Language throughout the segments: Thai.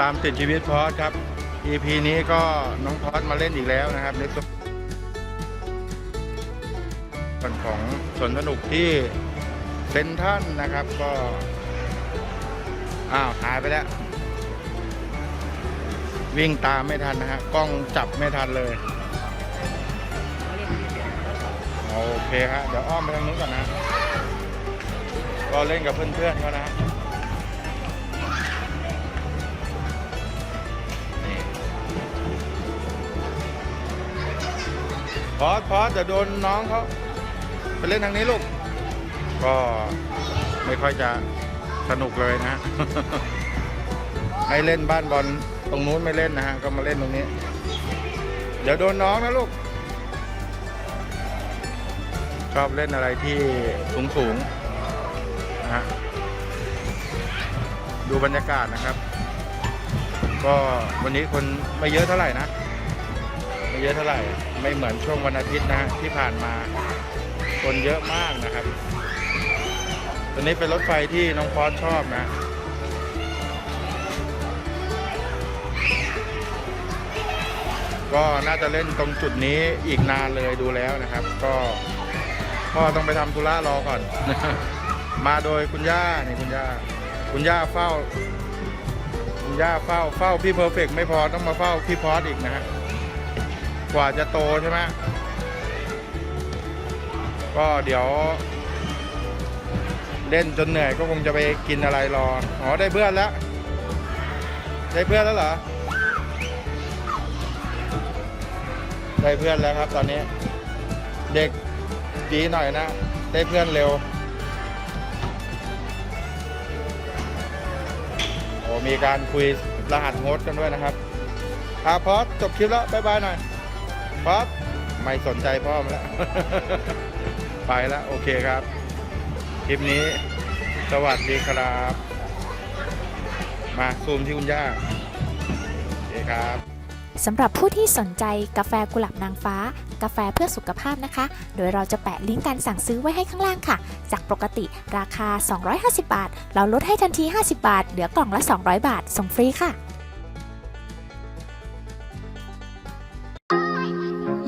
ตามติดชีวิตพอสครับ EP นี้ก็น้องพอสมาเล่นอีกแล้วนะครับ ในส่วนส่วนของสวนสนุกที่เซนทรันนะครับก็ อ้าว หายไปแล้ว วิ่งตามไม่ทันนะฮะ กล้องจับไม่ทันเลย โอเคฮะเดี๋ยวอ้อมไปทางนู้นก่อนนะ ก็เล่นกับเพื่อนๆเขานะ พอสพอสเดี๋ยวโดนน้องเขาไปเล่นทางนี้ลูก ก็ไม่ค่อยจะสนุกเลยนะ ให้เล่นบ้านบอลตรงนู้นไม่เล่นนะฮะ ก็มาเล่นตรงนี้ เดี๋ยวโดนน้องนะลูก ชอบเล่นอะไรที่สูงสูงๆนะฮะ ดูบรรยากาศนะครับ ก็วันนี้คนไม่เยอะเท่าไหร่นะ ไม่เยอะเท่าไหร่ ไม่เหมือนช่วงวันอาทิตย์นะที่ผ่านมา คนเยอะมากนะครับ ตัวนี้เป็นรถไฟที่น้องพอสชอบนะก็น่าจะเล่นตรงจุดนี้อีกนานเลยดูแล้วนะครับ ก็พ่อต้องไปทำธุระรอก่อน มาโดยคุณย่านี่คุณย่า คุณย่าเฝ้า คุณย่าเฝ้าเฝ้าพี่เพอร์เฟกไม่พอต้องมาเฝ้าพี่พอสอีกนะฮะ กว่าจะโตใช่ไหมก็เดี๋ยว เล่นจนเหนื่อยก็คงจะไปกินอะไรรอ อ๋อได้เพื่อนแล้ว ได้เพื่อนแล้วเหรอ ได้เพื่อนแล้วครับ ตอนนี้ เด็กดีหน่อยนะ ได้เพื่อนเร็ว โอ้มีการคุยรหัสโฮสกันด้วยนะครับอาพอสจบคลิปแล้ว บ๊ายบายหน่อย พอสไม่สนใจพ่อมนแล้ว ไปแล้ว โอเคครับ คลิปนี้ สวัสดีครับ มาซูมที่คุณย่าโอเคครับสำหรับผู้ที่สนใจกาแฟกุหลาบนางฟ้า กาแฟเพื่อสุขภาพนะคะ โดยเราจะแปะลิงก์การสั่งซื้อไว้ให้ข้างล่างค่ะ จากปกติราคา 250 บาท เราลดให้ทันที 50 บาท เหลือกล่องละ 200 บาท ส่งฟรีค่ะ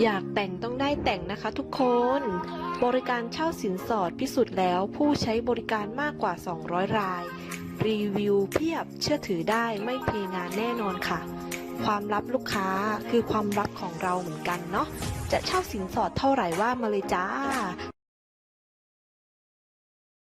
อยากแต่งต้องได้แต่งนะคะทุกคน บริการเช่าสินสอดพิสูจน์แล้วผู้ใช้บริการมากกว่า 200 ราย รีวิวเพียบเชื่อถือได้ไม่เพงานแน่นอนค่ะ ความลับลูกค้าคือความลับของเราเหมือนกันเนาะจะเช่าสินสอดเท่าไหร่ว่ามาเลยจ้า